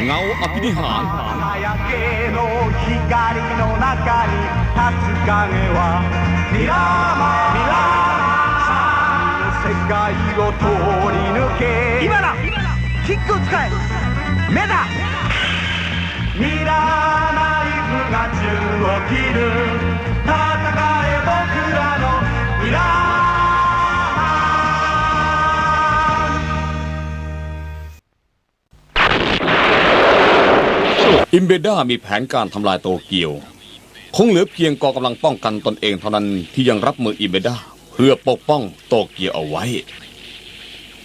เงาอภินิけの光の中に立つ影はミラマミラマ三の世界を通り抜け今だキックを使え目だミラーナイフが銃を切る อิมเบด้ามีแผนการทำลายโตเกียว คงเหลือเพียงกองกำลังป้องกันตนเองเท่านั้นที่ยังรับมืออิมเบด้าเพื่อปกป้องโตเกียวเอาไว้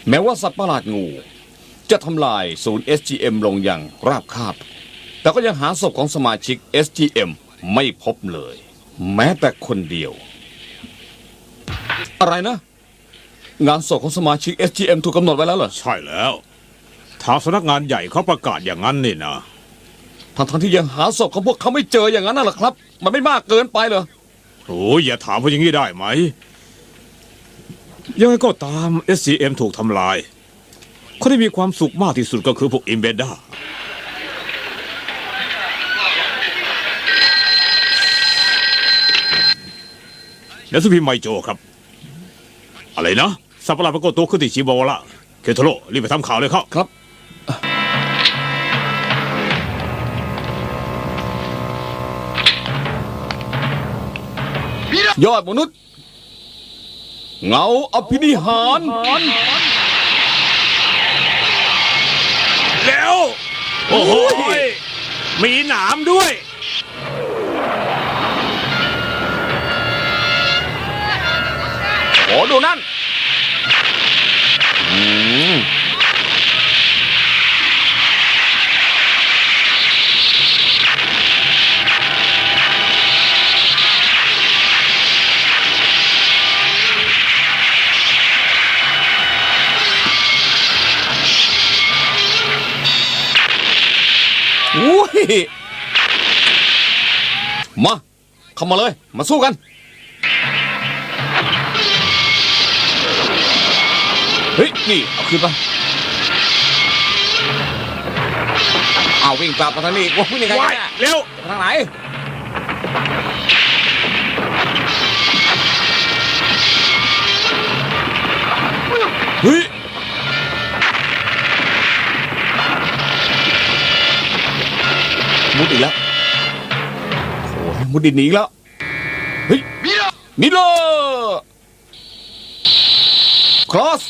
แม้ว่าสัตว์ประหลาดงู จะทำลายศูนย์ SGM ลงอย่างราบคาบ แต่ก็ยังหาศพของสมาชิก SGM ไม่พบเลย แม้แต่คนเดียว อะไรนะ งานศพของสมาชิก SGM ถูกกำหนดไว้แล้วเหรอ ใช่แล้ว ทางสำนักงานใหญ่เขาประกาศอย่างนั้นนี่นะ ทั้งทั้งๆที่ยังหาศพของพวกเขาไม่เจออย่างนั้นน่ะเหรอครับ มันไม่มากเกินไปเหรอ โอ้ยอย่าถามว่าอย่างนี้ได้ไหม ยังไงก็ตาม SCM ถูกทำลาย คนที่มีความสุขมากที่สุดก็คือพวกอิมเบด้าหนังสือพิมพ์ไมโจครับ อะไรนะ สัตว์ประหลาดปรากฏตัวขึ้นที่ชิบาวาระเคโทโร่รีบไปทำข่าวเลยครับ ครับ ยอดมนุษย์ เงาอภินิหาร แล้ว โอ้โหยมีหนามด้วยโอ้ดูนั่น อืม อุ้ยมาเข้ามาเลย มาสู้กัน เฮ้ย นี่ เอาขึ้นมาเอาวิ่งกลับมาทางนี้ว่าวิ่งยังไงว้ายเนี่ยเร็วทางไหนเฮ้ย มุดอีกแล้วโอ้ยมุดดินหนีอีกแล้วเฮ้ยมิเลอร์ครอส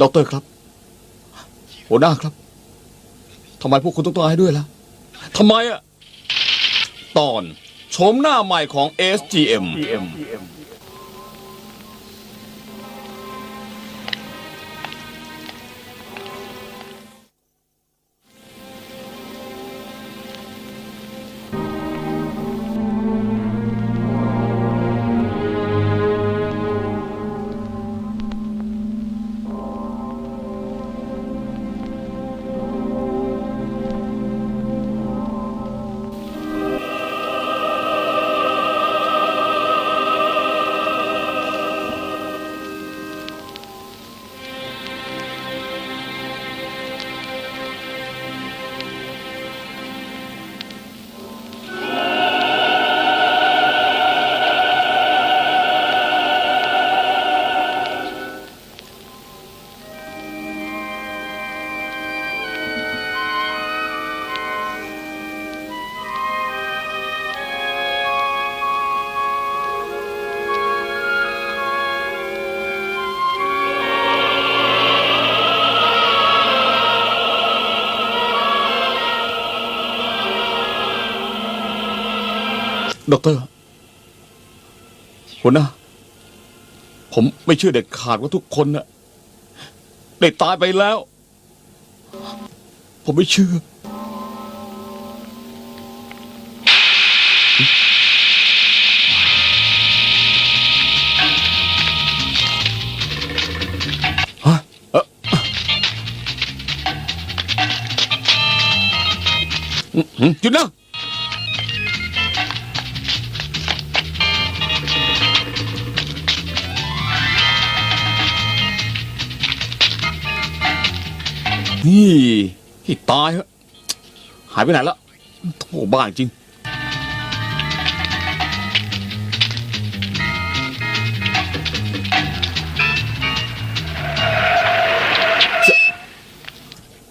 ด็อกเตอร์ครับหัวหน้าครับทำไมพวกคุณต้องตายด้วยล่ะทำไมอะตอน โฉมหน้าใหม่ของ SGM ด็อกเตอร์ หัวหน้า ผมไม่เชื่อเด็ดขาดว่าทุกคนน่ะได้ตายไปแล้ว ผมไม่เชื่อฮะเอออืมอืมหยุดนะ นี่ให้ตายเหอะหายไปไหนละโถ่บ้าจริง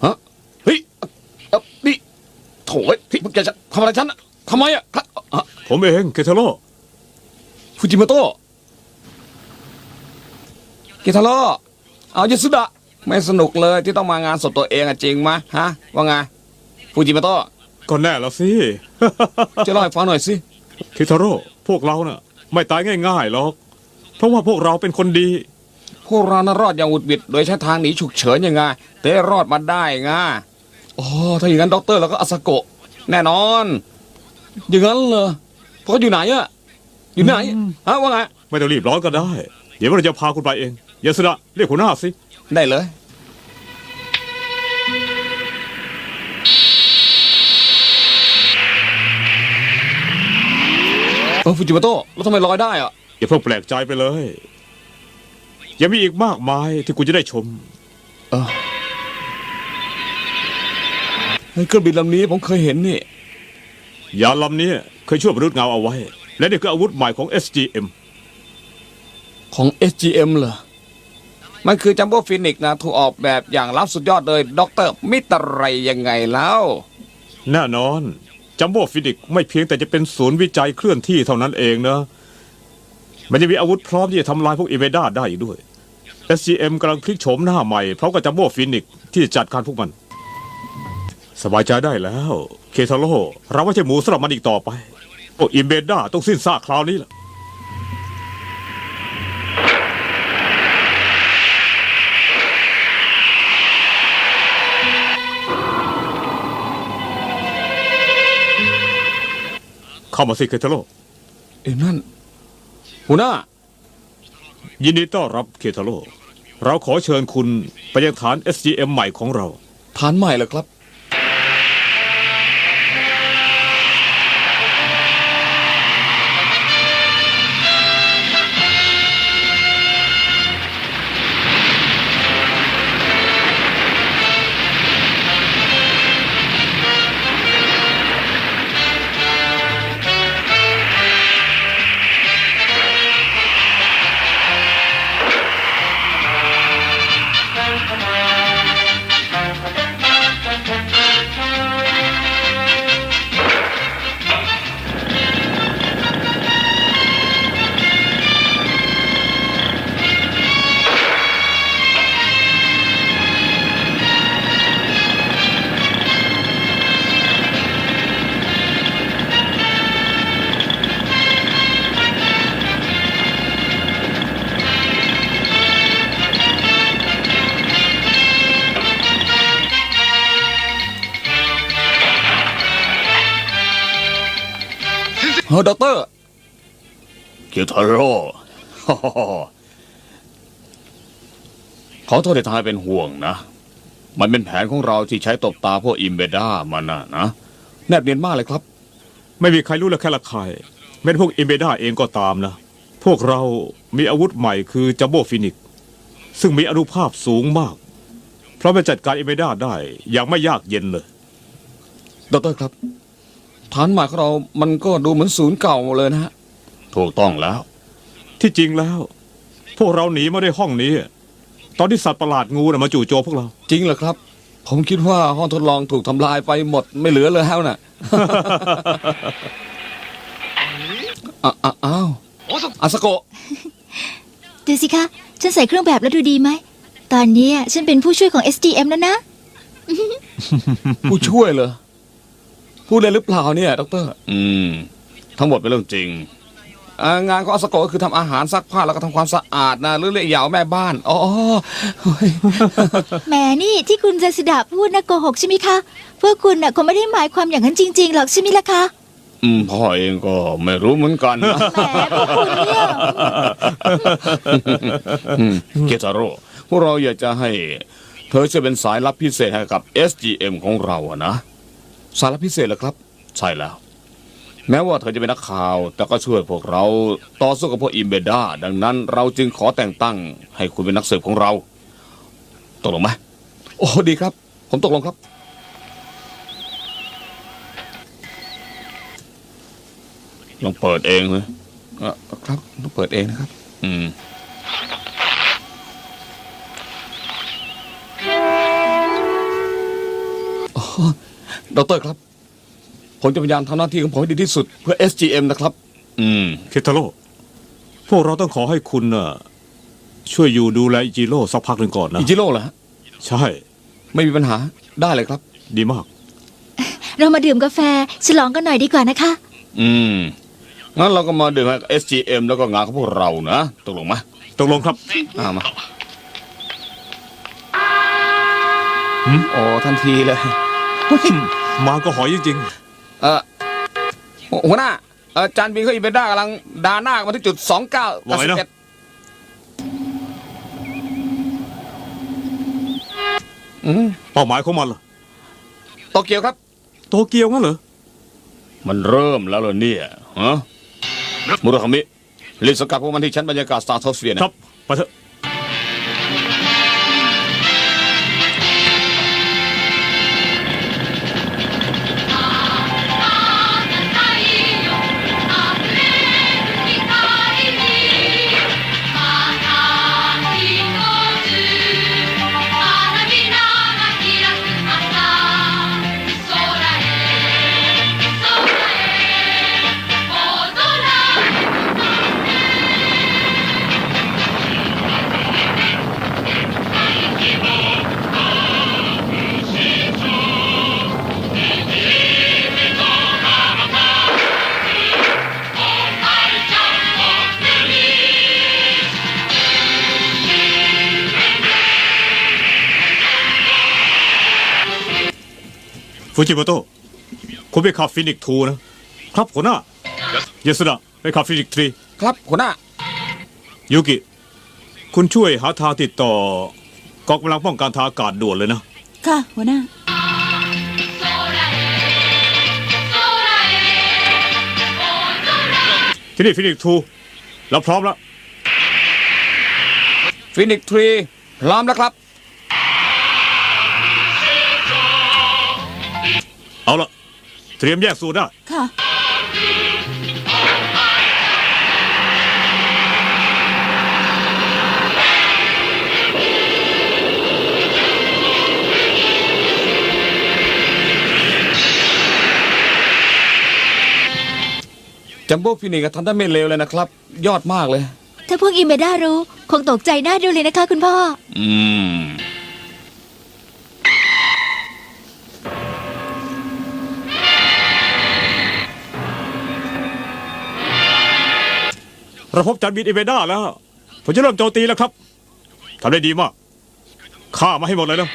ฮะ เฮ้ยเอ่อนี่โถ่เฮ้ยพี่มึงแกจะทำอะไรฉันน่ะทำไมอะครับอะผมเองเคทาโร่ฟูจิโมโตะเกทาโร่เอายสุดะ ไม่สนุกเลยที่ต้องมางานศพตัวเองอะจริงมะฮะ ว่าไงฟูจิโมโตะก็แน่แล้วสิ จะเล่าให้ฟังหน่อยสิเคทาโร่พวกเราน่ะ ไม่ตายง่ายๆหรอก เพราะว่าพวกเราเป็นคนดี พวกเรานะรอดอย่างหวุดหวิด โดยใช้ทางหนีฉุกเฉินยังไงแต่รอดมาได้ไงอ๋อถ้าอย่างนั้นด็อกเตอร์แล้วก็อาสโกะแน่นอน อย่างนั้นเหรอพวกเขาอยู่ไหนอะอยู่ไหนฮะว่าไงไม่ต้องรีบร้อนก็ได้ เดี๋ยวเราจะพาคุณไปเองยาสุดะเรียกหัวหน้าสิ ได้เลย เออฟูจิโมโตะแล้วทำไมลอยได้อะอย่าเพิ่งแปลกใจไปเลย ยังมีอีกมากมายที่คุณจะได้ชม เออเฮ้ยเครื่องบินลำนี้ผมเคยเห็นนี่ ยานลำนี้เคยช่วยมนุษย์เงาเอาไว้ และนี่คืออาวุธใหม่ของ SGM ของ SGM เหรอ มันคือจัมโบ้ฟินิกนะถูกออกแบบอย่างล้ำสุดยอดโดยด็อกเตอร์มิตรไรยังไงแล้ว แน่นอน จัมโบ้ฟินิกไม่เพียงแต่จะเป็นศูนย์วิจัยเคลื่อนที่เท่านั้นเองนะ มันจะมีอาวุธพร้อมที่จะทำลายพวกอีเวด้าได้อีกด้วย SGM กำลังพลิกโฉมหน้าใหม่พร้อมกับจัมโบ้ฟินิกที่จะจัดการพวกมัน สบายใจได้แล้ว เคทาโร่เราไม่ใช่หมูสำหรับมันอีกต่อไปพวกอีเวด้าต้องสิ้นซากคราวนี้แหละ เข้ามาสิเคทาโร่เอ้ยนั่นหัวหน้า ยินดีต้อนรับเคทาโร่เราขอเชิญคุณไปยังฐาน SGM ใหม่ของเรา ฐานใหม่เหรอครับ เกียวทาโร่ขอโทษที่ทำให้เป็นห่วงนะ มันเป็นแผนของเราที่ใช้ตบตาพวกอิมเบด้ามันนะนะ แนบเนียนมากเลยครับ ไม่มีใครรู้ละแค่ละใครแม้แต่พวกอิมเบด้าเองก็ตามนะ พวกเรามีอาวุธใหม่คือจัมโบ้ฟินิก ซึ่งมีอนุภาพสูงมาก เพราะมันจัดการอิมเบด้าได้อย่างไม่ยากเย็นเลยดอกเตอรครับ ฐานใหม่ของเรามันก็ดูเหมือนศูนย์เก่าเลยนะฮะ ถูกต้องแล้ว ที่จริงแล้ว พวกเราหนีมาได้ห้องนี้ ตอนที่สัตว์ประหลาดงูน่ะมาจู่โจมพวกเรา จริงเหรอครับ ผมคิดว่าห้องทดลองถูกทำลายไปหมดไม่เหลือเลยแล้วน่ะ อะอะอ้าวอาสโกะดูสิคะ ฉันใส่เครื่องแบบแล้วดูดีไหม ตอนนี้ฉันเป็นผู้ช่วยของ SDM แล้วนะ ผู้ช่วยเหรอพูดเลยหรือเปล่าเนี่ยดอกเตอรอืม ทั้งหมดเป็นเรื่องจริง อ่างานของอาสโกะก็คือทำอาหารซักผ้าแล้วก็ทำความสะอาดนะหรือเรียกเหยาแม่บ้านอ๋อเฮ้ยแหมนี่ที่คุณเจษดาพูดนะโกหกใช่ไหมคะพวกคุณน่ะคงไม่ได้หมายความอย่างนั้นจริงๆหรอกใช่ไหมล่ะคะอืมพ่อเองก็ไม่รู้เหมือนกันนะ แหมพวกคุณเนี่ยอืมเกตาโร่พวกเราอยากจะให้ เธอช่วยเป็นสายลับพิเศษให้กับ SGM ของเราอะนะ สายลับพิเศษเหรอครับ ใช่แล้ว แม้ว่าเธอจะเป็นนักข่าว แต่ก็ช่วยพวกเราต่อสู้กับพวกอิมเบด้าดังนั้นเราจึงขอแต่งตั้ง ให้คุณเป็นนักสืบของเรา ตกลงไหมโอ้ดีครับผผมตกลงครับ ลองเปิดเองเลยเอ่อครับต้องเปิดเองนะครับ อืมอ๋อดอกเตอรครับ ผมจะพยายามทำหน้าที่ของผมให้ดีที่สุดเพื่อ SGM นะครับ อืม เคทาโร่พวกเราต้องขอให้คุณน่ะช่วยอยู่ดูแลอิจิโร่สักพักหนึ่งก่อนนะ อิจิโร่เหรอฮะใช่ ไม่มีปัญหาได้เลยครับ ดีมาก เรามาดื่มกาแฟฉลองกันหน่อยดีกว่านะคะ อืม งั้นเราก็มาดื่มกับ SGM แล้วก็งานของพวกเรานะตกลงไหมตกลงครับ อ่ามาโอ้ทันทีเลย มาก็หอยจริง เออหัวหน้าเออจานบินเขาอีเบด้ากำลังดาหน้ามาที่จุดสองเก้าว่าไงนะอืมๆเป้าหมายของมันล่ะโตเกียวครับ โตเกียวงั้นเหรอ มันเริ่มแล้วเหรอเนี่ยฮะมุราคามิรีบสกัดพวกมันที่ชั้นบรรยากาศสตาร์ทอสเฟียนะครับ ไปเถอะ ฟูจิโมโตะคุณไปขับฟินิกทูนะ ครับหัวหน้าเยสุดะไปขับฟินิกทรีครับหัวหน้ายูกิ คุณช่วยหาทางติดต่อกองกำลังป้องกันทางอากาศด่วนเลยนะ ค่ะ หัวหน้า ที่นี่ฟินิกทูเราพร้อมแล้ว ฟินิกทรีพร้อมแล้วครับ เอาละเตรียมแยกสูตรได้ค่ะ จัมโบ้ฟินิกส์ทำได้ไม่เลวเลยนะครับ ยอดมากเลย ถ้าพวกอิเมด้ารู้ คงตกใจหน้าดูเลยนะคะคุณพ่อ อืม เราพบจานบินอีเวด้าแล้ว ผมจะเริ่มโจมตีแล้วครับทำได้ดีมากฆ่ามาให้หมดเลยนะ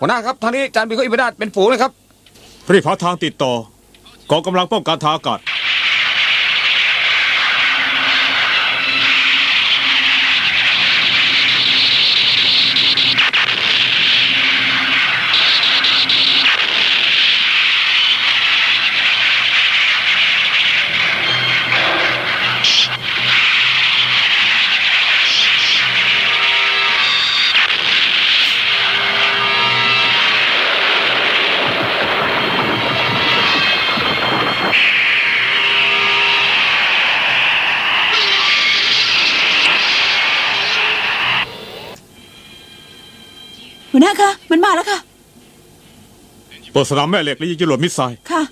หัวหน้าครับทางนี้จานบินเขาอิบดาเป็นฝูงเลยครับรีบหาทางติดต่อกองกำลังป้องกันทางอากาศ มันมาแล้วค่ะ เปิดสนามแม่เหล็กและยิงจรวดมิสไซล์ค่ะ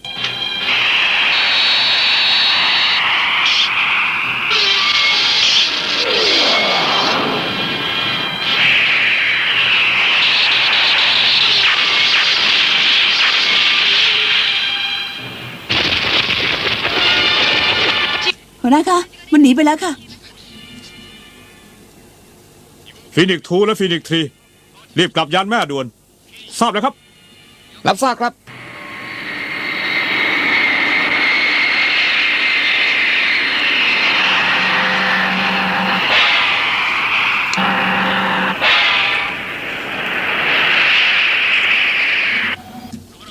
หัวหน้าคะมันหนีไปแล้วค่ะฟินิกทูและฟินิกทรี รีบกลับยานแม่ด่วน ทราบแล้วครับ รับทราบครับ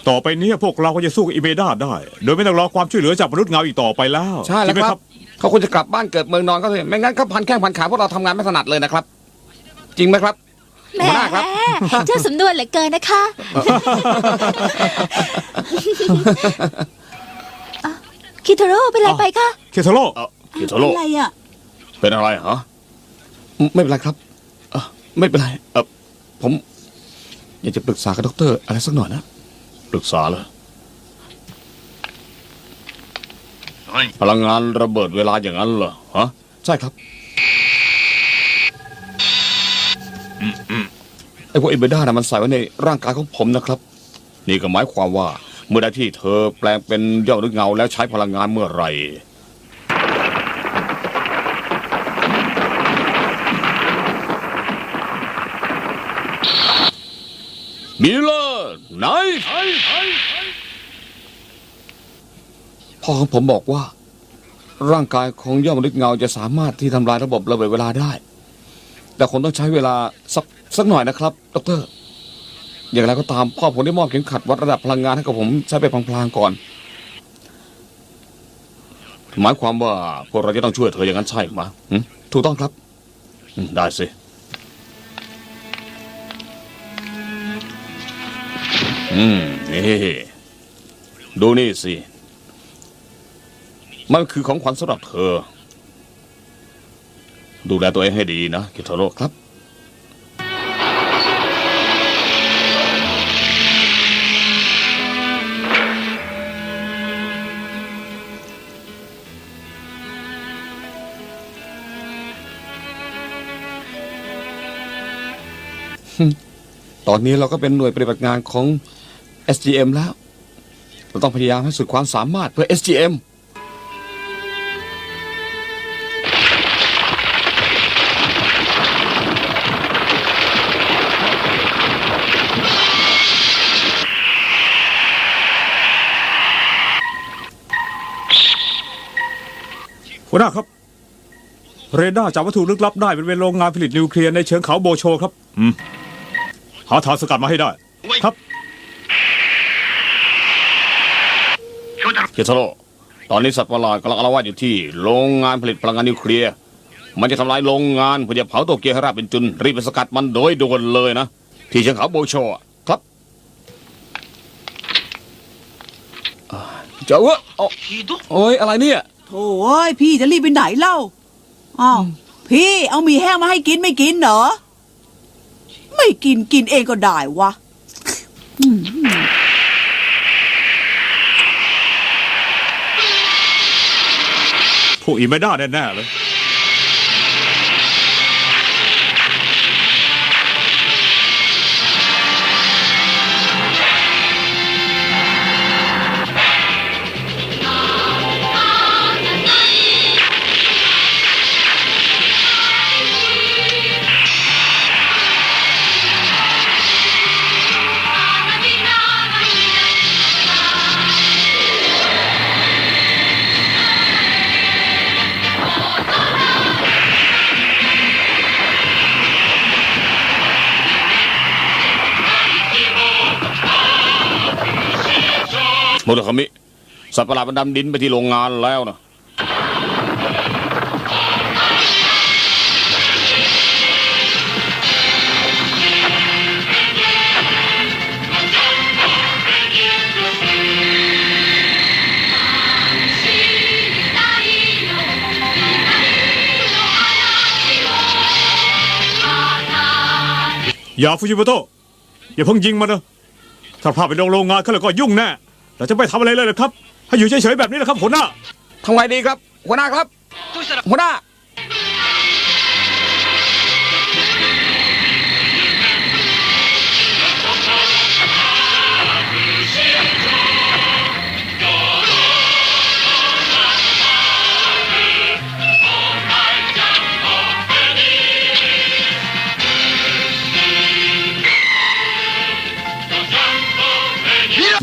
ต่อไปนี้พวกเราก็จะสู้กับอิเมด้าได้ โดยไม่ต้องรอความช่วยเหลือจากมนุษย์เงาอีกต่อไปแล้วใช่แล้วไหมครับ เขาควรจะกลับบ้านเกิดเมืองนอนเขาเถอะไม่งั้นเขาพันแข้งพันขาพวกเราทำงานไม่ถนัดเลยนะครับ จริงไหมครับ แหมหัวหน้าครับ เจ้าสำนวนเหลือเกินนะคะอะคิโทโร่เป็นไรไปคะเคทาโร่เออคิโทโร่อะไรอะ เป็นอะไรฮะไม่เป็นไรครับเออไม่เป็นไรเออผมอยากจะปรึกษากับดอกเตอรอะไรสักหน่อยนะ ปรึกษาเลยพลังงานระเบิดเวลาอย่างนั้นเหรอฮะใช่ครับไอ้ พวกเอเบด้านะมันใส่ไว้ในร่างกายของผมนะครับ นี่ก็หมายความว่าเมื่อใดที่เธอแปลงเป็นยอดนึกเงาแล้วใช้พลังงานเมื่อไหร่มิลเลอร์ไนท์พ่อของผมบอกว่า ร่างกายของยอดมนุษย์เงาจะสามารถที่ทำลายระบบระเบิดเวลาได้ แต่คงต้องใช้เวลาสักสักหน่อยนะครับดร อย่างไรก็ตามพ่อผมได้มอบเข็มขัดวัดระดับพลังงานให้กับผมใช้ไปพลางๆก่อน หมายความว่าพวกเราจะต้องช่วยเธออย่างนั้นใช่ไหมหึถูกต้องครับอืมได้สิ อืมนี่ดูนี่สิ มันคือของขวัญสำหรับเธอ ดูแลตัวเองให้ดีนะคิโทโร่ครับ ตอนนี้เราก็เป็นหน่วยปฏิบัติงานของ SGM แล้ว เราต้องพยายามให้สุดความสามารถเพื่อ SGM หัวหน้าครับ เรดาร์จับวัตถุลึกลับได้เป็นเวณโรงงานผลิตนิวเคลียร์ในเชิงเขาโบโชครับ อืมหาทางสกัดมาให้ได้ ครับคิโทโร่ตอนนี้สัตว์ประหลาดกำลังอาละวาดอยู่ที่โรงงานผลิตพลังงานนิวเคลียร์ มันจะทำลายโรงงานเพื่อจะเผาโตเกียวให้ราบเป็นจุนรีบไปสกัดมันโดยด่วนเลยนะ ที่เชิงเขาโบโชอะครับอ่าเจ้าเว้ยเอาโอ้ยอะไรเนี่ย โถ่เอ้ยพี่จะรีบไปไหนเล่าอ้าวพี่เอาหมีแห้งมาให้กินไม่กินเหรอ ไม่กินกินเองก็ได้วะอืมพวกอีไม่ได้แน่ๆเลย โมโตคามิ สัตว์ประหลาดมันดำดินไปที่โรงงานแล้วนะอย่าฟูจิโมโตะอย่าเพิ่งยิงมันนะถ้าพาไปโรงโรงงานเขาแล้วก็ยุ่งแน่ เราจะไม่ทำอะไรเลยนะครับ ให้อยู่เฉยๆแบบนี้นะครับหัวหน้าทำไงดีครับ หัวหน้าครับ หัวหน้า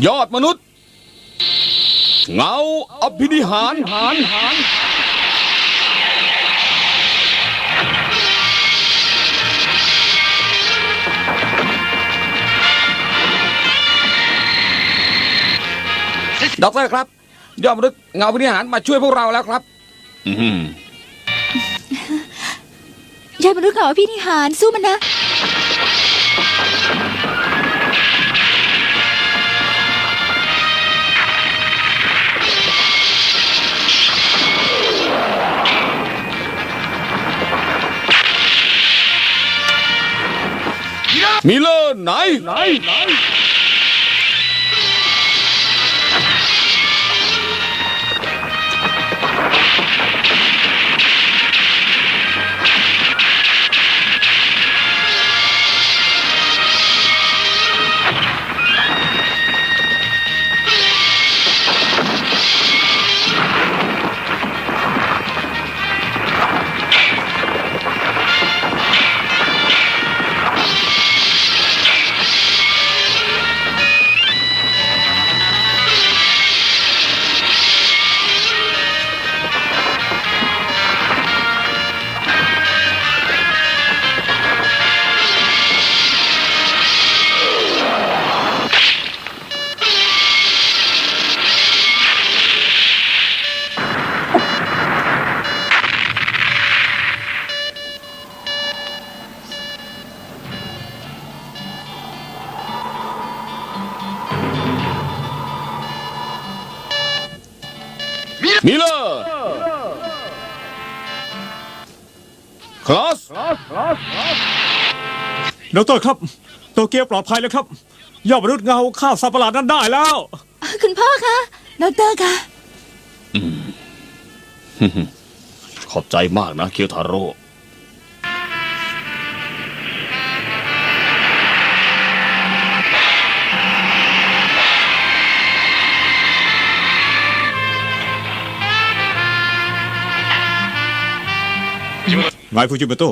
ยอดมนุษย์ เงาอภินิหารหารหารด็อกเตอร์ครับ ยอดมนุษย์เงาพินิหารมาช่วยพวกเราแล้วครับ อืมยายมนุษย์เงาพี่นิหารสู้มันนะ มิเลอร์ ดอกเตอรครับโตเกียวปลอดภัยแล้วครับยอดมนุษย์เงาฆ่าสัตว์ประหลาดนั้นได้แล้ว คุณพ่อคะดอกเตอร์คะขอบใจมากนะเคียวทาโร่นายฟูจิเมโต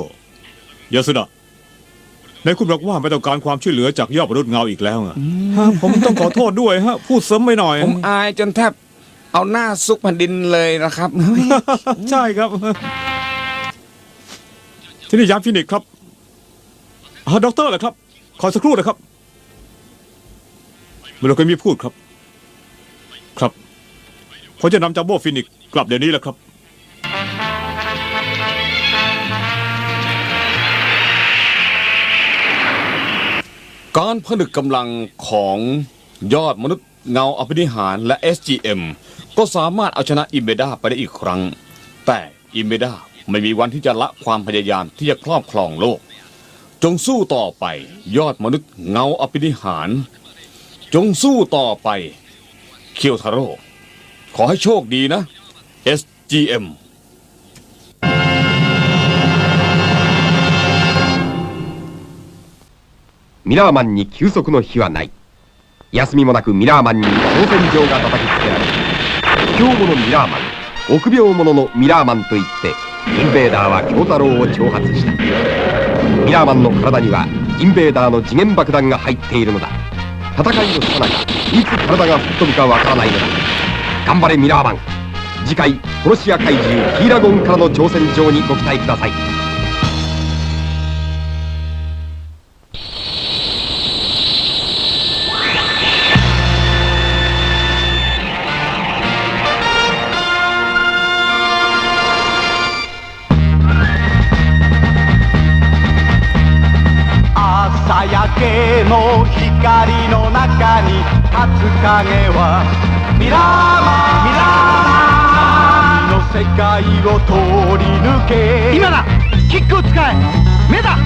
ยาสุดะ นายคุณบอกว่าไม่ต้องการความช่วยเหลือจากยอดมนุษย์เงาอีกแล้วอะฮะผมต้องขอโทษด้วยฮะ พูดเสริมไปหน่อย ผมอายจนแทบเอาหน้าซุกแผ่นดินเลยนะครับ ใช่ครับ ที่นี่ยามฟินิกส์ครับอ่าด็อกเตอร์เหรอครับ ขอสักครู่นะครับเมื่อเราเคยมีพูดครับ ครับผมจะนำจัมโบ้ฟินิกส์กลับเดี๋ยวนี้แหละครับ การผนึกกำลังของยอดมนุษย์เงาอภินิหารและ SGM ก็สามารถเอาชนะอิมเบดาไปได้อีกครั้ง แต่อิมเบดาไม่มีวันที่จะละความพยายามที่จะครอบครองโลก จงสู้ต่อไปยอดมนุษย์เงาอภินิหาร จงสู้ต่อไปเคียวทาโร่ขอให้โชคดีนะ SGM ミラーマンに休息の日はない。休みもなくミラーマンに挑戦状が叩きつけられる。卑怯者ミラーマン臆病者のミラーマンといってインベーダーは京太郎を挑発した。ミラーマンの体にはインベーダーの次元爆弾が入っているのだ。戦いのさなかいつ体が吹っ飛ぶかわからないのだ。頑張れミラーマン。次回殺し屋怪獣ヒーラゴンからの挑戦状にご期待ください。影はミラーマン。ミラーマンの世界を通り抜け。今だ。キックを使え。目だ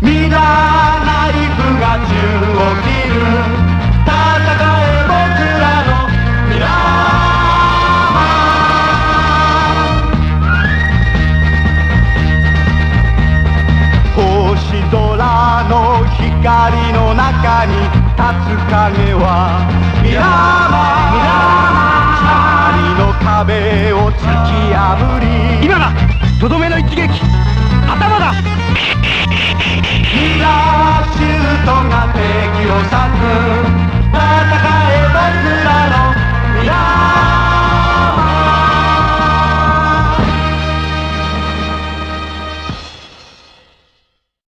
ミラーナイフが宙を切る。戦え僕らのミラーマン。星空の光の中に立つ影はミラーマン光の壁を突き破り。今だとどめの一撃頭だ。ミラーシュートが敵を裂く戦えばずらのミラーマン